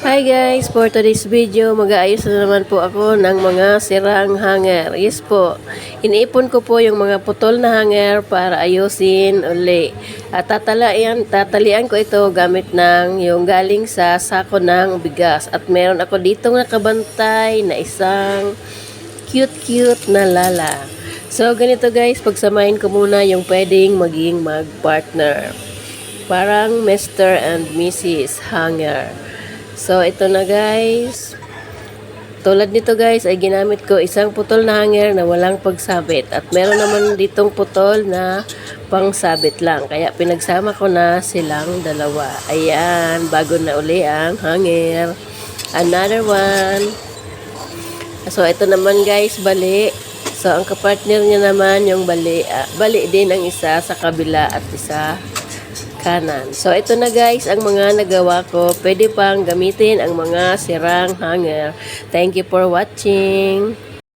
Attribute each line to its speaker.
Speaker 1: Hi guys, for today's video, mag-aayos na naman po ako ng mga sirang hanger. Yes po, iniipon ko po yung mga putol na hanger para ayusin uli. At tatalian, tatalian ko ito gamit ng yung galing sa sako ng bigas. At meron ako dito nakabantay na isang cute-cute na lala. So ganito guys, pagsamahin ko muna yung pwedeng maging mag-partner. Parang Mr. and Mrs. Hanger. So, ito na guys. Tulad nito guys, ay ginamit ko isang putol na hanger na walang pagsabit. At meron naman ditong putol na pangsabit lang. Kaya pinagsama ko na silang dalawa. Ayan, bago na uli ang hanger. Another one. So, ito naman guys, bali. So, ang kapartner niya naman yung bali. ah, bali din ang isa sa kabila at isa kanan. So, ito na guys, ang mga nagawa ko. Pwede pang gamitin ang mga sirang hanger. Thank you for watching.